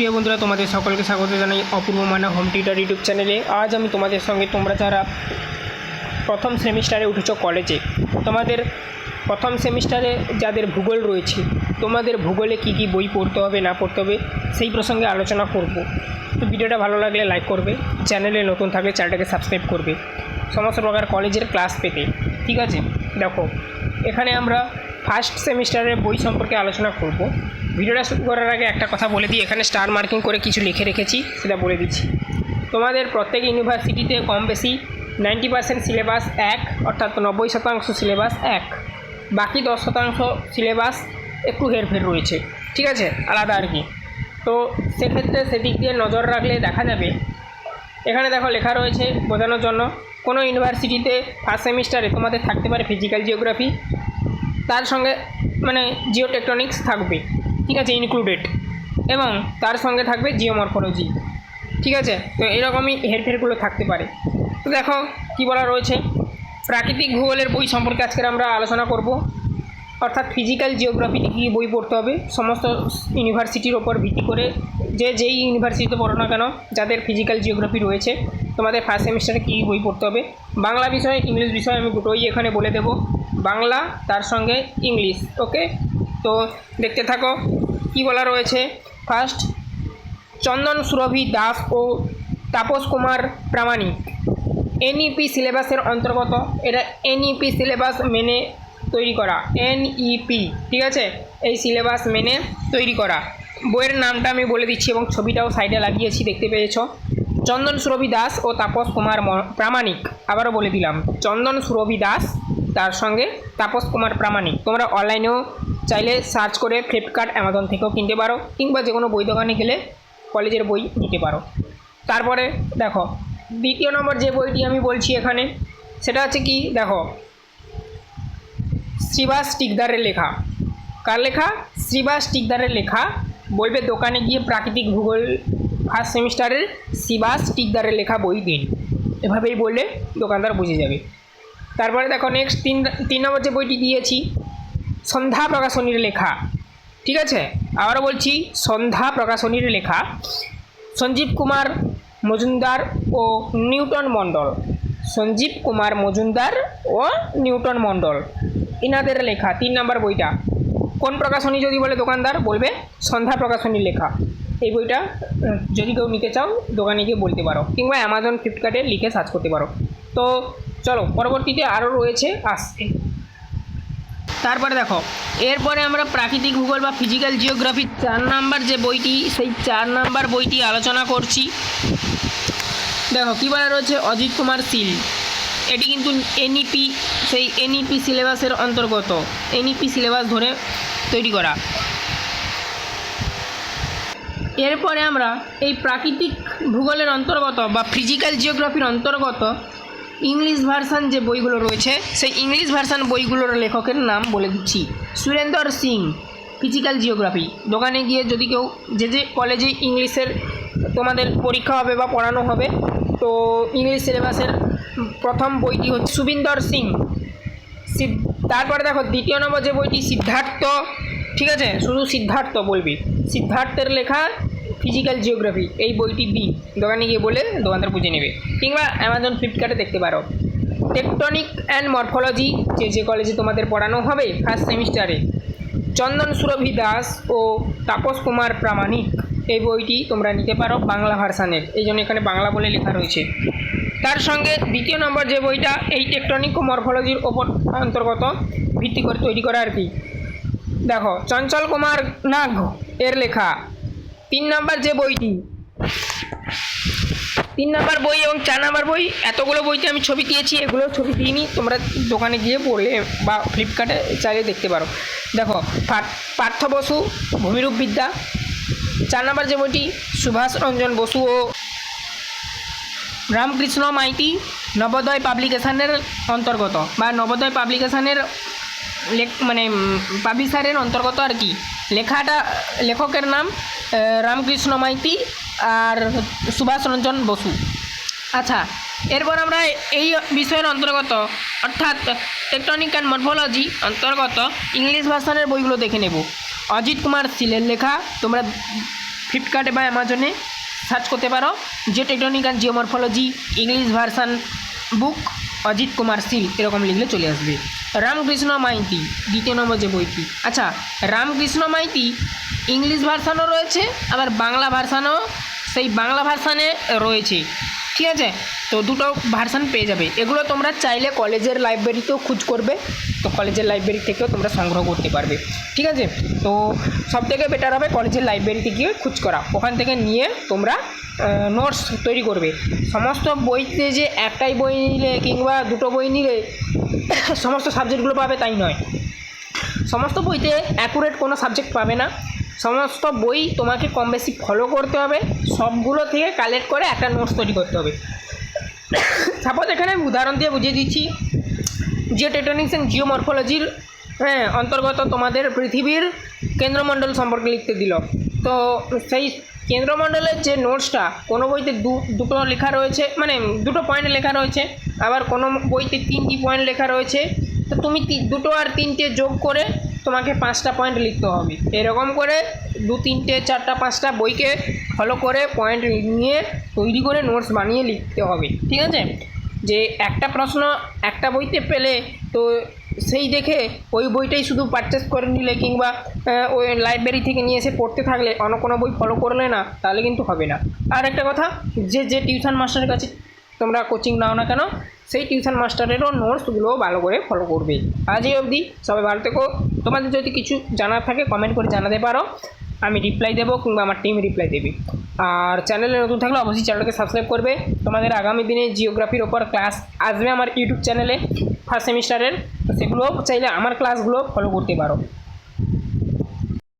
প্রিয় বন্ধুরা, তোমাদের সকলকে স্বাগত জানাই অপূর্ব মানা হোম টিউটার ইউটিউব চ্যানেলে। আজ আমি তোমাদের সঙ্গে তোমরা যারা প্রথম সেমিস্টারে উঠেছ কলেজে, তোমাদের প্রথম সেমিস্টারে যাদের ভূগোল রয়েছে, তোমাদের ভূগোলে কী কী বই পড়তে হবে, না পড়তে হবে, সেই প্রসঙ্গে আলোচনা করব। তো ভিডিওটা ভালো লাগলে লাইক করবে, চ্যানেলে নতুন থাকলে চ্যানেলটাকে সাবস্ক্রাইব করবে, সমস্ত প্রকার কলেজের ক্লাস পেতে। ঠিক আছে? দেখো, এখানে আমরা ফার্স্ট সেমিস্টারের বই সম্পর্কে আলোচনা করব। ভিডিওটা শুরু করার আগে একটা কথা বলে দিই, এখানে স্টার মার্কিং করে কিছু লিখে রেখেছি, সেটা বলে দিচ্ছি। তোমাদের প্রত্যেক ইউনিভার্সিটিতে কম বেশি নাইনটি পার্সেন্ট সিলেবাস এক, অর্থাৎ নব্বই শতাংশ সিলেবাস এক। বাকি দশ শতাংশ সিলেবাস একটু হেরফের রয়েছে, ঠিক আছে? আলাদা আর কি। তো সেক্ষেত্রে সেদিক দিয়ে নজর রাখলে দেখা যাবে। এখানে দেখো লেখা রয়েছে বোঝানোর জন্য, কোনো ইউনিভার্সিটিতে ফার্স্ট সেমিস্টারে তোমাদের থাকতে পারে ফিজিক্যাল জিওগ্রাফি তার সঙ্গে মানে জিওটেকটনিক্স থাকবে। ঠিক আছে ইনক্লুডেড এবং তার সঙ্গে থাকবে জিওমরফোলজি ঠিক আছে? তো এরকমই হেরফেরগুলো থাকতে পারে। তো দেখো, কী বলা রয়েছে? প্রাকৃতিক ভূগোলের বই সম্পর্কে আজকের আমরা আলোচনা করব। অর্থাৎ ফিজিক্যাল জিওগ্রাফিতে কী বই পড়তে হবে, সমস্ত ইউনিভার্সিটির ওপর ভিত্তি করে। যে যেই ইউনিভার্সিটিতে পড়ো না কেন, যাদের ফিজিক্যাল জিওগ্রাফি রয়েছে, তোমাদের ফার্স্ট সেমিস্টারে কী বই পড়তে হবে? বাংলা বিষয়, ইংলিশ বিষয় আমি দুটোই এখানে বলে দেবো। বাংলা, তার সঙ্গে ইংলিশ ওকে তো দেখতে থাকো, কি বলা রয়েছে? ফার্স্ট চন্দন সুরভি দাস ও তাপস কুমার প্রামাণিক। এনইপি সিলেবাসের অন্তর্গত, এটা এনইপি সিলেবাস মেনে তৈরি করা। এনইপি ঠিক আছে? এই সিলেবাস মেনে তৈরি করা। বইয়ের নামটা আমি বলে দিচ্ছি এবং ছবিটাও সাইডে লাগিয়েছি, দেখতে পেয়েছ? চন্দন সুরভি দাস ও তাপস কুমার প্রামাণিক, আবারও বলে দিলাম। চন্দন সুরভি দাস তার সঙ্গে তাপস কুমার প্রামাণিক। তোমরা অনলাইনেও চাইলে সার্চ করে ফ্লিপকার্ট অ্যামাজন থেকেও কিনতে পারো, কিংবা যে কোনো বই দোকানে গেলে কলেজের বই নিতে পারো। তারপরে দেখো, দ্বিতীয় নম্বর যে বইটি আমি বলছি এখানে, সেটা হচ্ছে কি? দেখো, শ্রীবাস টিকদারের লেখা। কার লেখা? শ্রীবাস টিকদারের লেখা। বলবে দোকানে গিয়ে প্রাকৃতিক ভূগোল ফার্স্ট সেমিস্টারের শ্রীবাস টিকদারের লেখা বই দিন। এভাবেই বললে দোকানদার বুঝে যাবে। তারপরে দেখো নেক্সট তিন তিন নম্বর যে বইটি দিয়েছি, সন্ধ্যা প্রকাশনীর লেখা, ঠিক আছে? আবারও বলছি, সন্ধ্যা প্রকাশনীর লেখা, সঞ্জীব কুমার মজুমদার ও নিউটন মণ্ডল, সঞ্জীব কুমার মজুমদার ও নিউটন মণ্ডল, ইনাদের লেখা, তিন নম্বর বইটা। কোন প্রকাশনী যদি বলে দোকানদার, বলবে সন্ধ্যা প্রকাশনীর লেখা। এই বইটা, যদি কেউ নিতে চাও, দোকানে গিয়ে বলতে পারো, কিংবা অ্যামাজন ফ্লিপকার্টে লিখে সার্চ করতে পারো। তো চলো, পরবর্তীতে আরও রয়েছে আসছে তারপরে দেখো, এরপরে আমরা প্রাকৃতিক ভূগোল বা ফিজিক্যাল জিওগ্রাফি চার নাম্বার যে বইটি, সেই চার নাম্বার বইটি আলোচনা করছি। দেখো, কী বলা রয়েছে? অজিত কুমার শীল এটি কিন্তু এনইপি সেই এনইপি সিলেবাসের অন্তর্গত। এনইপি সিলেবাস ধরে তৈরি করা। এরপরে আমরা এই প্রাকৃতিক ভূগোলের অন্তর্গত বা ফিজিক্যাল জিওগ্রাফির অন্তর্গত ইংলিশ ভার্সান যে বইগুলো রয়েছে, সেই ইংলিশ ভার্সান বইগুলোর লেখকের নাম বলে দিচ্ছি। সুরেন্দর সিং ফিজিক্যাল জিওগ্রাফি দোকানে গিয়ে যদি কেউ যে যে কলেজে ইংলিশের তোমাদের পরীক্ষা হবে বা পড়ানো হবে, তো ইংলিশ সিলেবাসের প্রথম বইটি হচ্ছে সুবিন্দর সিং। তারপরে দেখো, দ্বিতীয় নম্বর যে বইটি সিদ্ধার্থ, ঠিক আছে? শুধু সিদ্ধার্থ বলবি। সিদ্ধার্থের লেখা ফিজিক্যাল জিওগ্রাফি এই বইটি বি দোকানে গিয়ে বলে দোকানদার বুঝে নেবে। কিংবা অ্যামাজন ফ্লিপকার্টে দেখতে পারো। টেকটনিক অ্যান্ড মরফোলজি যে যে কলেজে তোমাদের পড়ানো হবে ফার্স্ট সেমিস্টারে চন্দন সুরভি দাস ও তাপস কুমার প্রামাণিক, এই বইটি তোমরা নিতে পারো বাংলা ভার্সানের এই জন্য এখানে বাংলা বলে লেখা রয়েছে। তার সঙ্গে দ্বিতীয় নম্বর যে বইটা, এই টেকটনিক ও মরফোলজির ওপর অন্তর্গত ভিত্তি করে তৈরি করা আর কি। দেখো, চঞ্চল কুমার নাগ এর লেখা তিন নাম্বার যে বইটি। তিন নাম্বার বই এবং চার নাম্বার বই, এতগুলো বইতে আমি ছবি দিয়েছি, এগুলো ছবি দিইনি, তোমরা দোকানে গিয়ে পড়লে বা ফ্লিপকার্টে চাইলে দেখতে পারো। দেখো পার্থ- বসু, ভূমিরূপ বিদ্যা। চার নাম্বার যে বইটি, সুভাষ রঞ্জন বসু ও রামকৃষ্ণ মাইতি, নবোদয় পাবলিকেশনের অন্তর্গত। বা নবোদয় পাবলিকেশনের মানে পাবলিশারের অন্তর্গত আর কি। লেখাটা, লেখকের নাম রামকৃষ্ণ মাইতি আর সুভাষ রঞ্জন বসু। আচ্ছা এরপর আমরা এই বিষয়ের অন্তর্গত, অর্থাৎ টেকটনিক অ্যান্ড মরফোলজি অন্তর্গত ইংলিশ ভার্সনের বইগুলো দেখে নেব। অজিত কুমার সিলের লেখা, তোমরা ফ্লিপকার্টে বা অ্যামাজনে সার্চ করতে পারো, যে tectonic and geomorphology English version book Ajit Kumar Sil এরকম লিখলে চলে আসবে। রামকৃষ্ণ মাইতি, দ্বিতীয় নম্বর যে বইটি। আচ্ছা রামকৃষ্ণ মাইতি, ইংলিশ ভার্সানও রয়েছে, আবার বাংলা ভার্সানও সেই বাংলা ভার্সানে রয়েছে। ঠিক আছে? তো দুটো ভার্সান পেয়ে যাবে। এগুলো তোমরা চাইলে কলেজের লাইব্রেরিতেও খোঁজ করবে। তো কলেজের লাইব্রেরি থেকেও তোমরা সংগ্রহ করতে পারবে। ঠিক আছে? তো সব থেকে বেটার হবে কলেজের লাইব্রেরিতে গিয়ে খোঁজ করা। ওখান থেকে নিয়ে তোমরা নোটস তৈরি করবে। সমস্ত বইতে যে একটাই বই নিলে কিংবা দুটো বই নিলে সমস্ত সাবজেক্টগুলো পাবে তাই নয়। সমস্ত বইতে অ্যাকুরেট কোনো সাবজেক্ট পাবে না। সমস্ত বই তোমাকে কম বেশি ফলো করতে হবে। সবগুলো থেকে কালেক্ট করে একটা নোটস তৈরি করতে হবে। সাপোজ এখানে আমি উদাহরণ দিয়ে বুঝিয়ে দিচ্ছি জিও টেটনিক্স অ্যান্ড জিওমরফোলজির হ্যাঁ অন্তর্গত তোমাদের পৃথিবীর কেন্দ্রমণ্ডল সম্পর্কে লিখতে দিল। তো সেই কেন্দ্রমণ্ডলের যে নোটসটা, কোনো বইতে দু, দুটো লেখা রয়েছে মানে দুটো পয়েন্ট লেখা রয়েছে, আবার কোনো বইতে তিনটি পয়েন্ট লেখা রয়েছে, তো তুমি দুটো আর তিনটে যোগ করে তোমাকে পাঁচটা পয়েন্ট লিখতে হবে। এরকম করে দু, তিনটে, চারটা, পাঁচটা বইকে ফলো করে পয়েন্ট নিয়ে তৈরি করে নোটস বানিয়ে লিখতে হবে, ঠিক আছে? যে একটা প্রশ্ন একটা বইতে পেলে তো সেই দেখে ওই বইটাই শুধু পারচেস করে নিলে কিংবা ওই লাইব্রেরি থেকে নিয়ে এসে পড়তে থাকলে অন্য কোনো বই ফলো করলে না, তাহলে কিন্তু হবে না। আর একটা কথা, যে যে টিউশন মাস্টারের কাছে তোমরা কোচিং নাও না কেন সেই টিউশন মাস্টারেরও নোটসগুলো ভালো করে ফলো করবে। আজই অবধি সবাই ভালো থেকো। তোমাদের যদি কিছু জানার থাকে কমেন্ট করে জানাতে পারো। আমি রিপ্লাই দেবো কিংবা আমার টিম রিপ্লাই দেবে। আর চ্যানেলে নতুন থাকলে অবশ্যই চ্যানেলকে সাবস্ক্রাইব করবে। তোমাদের আগামী দিনে জিওগ্রাফির ওপর ক্লাস আসবে আমার ইউটিউব চ্যানেলে ফার্স্ট সেমিস্টারের তো সেগুলো চাইলে আমার ক্লাসগুলো ফলো করতে পারো।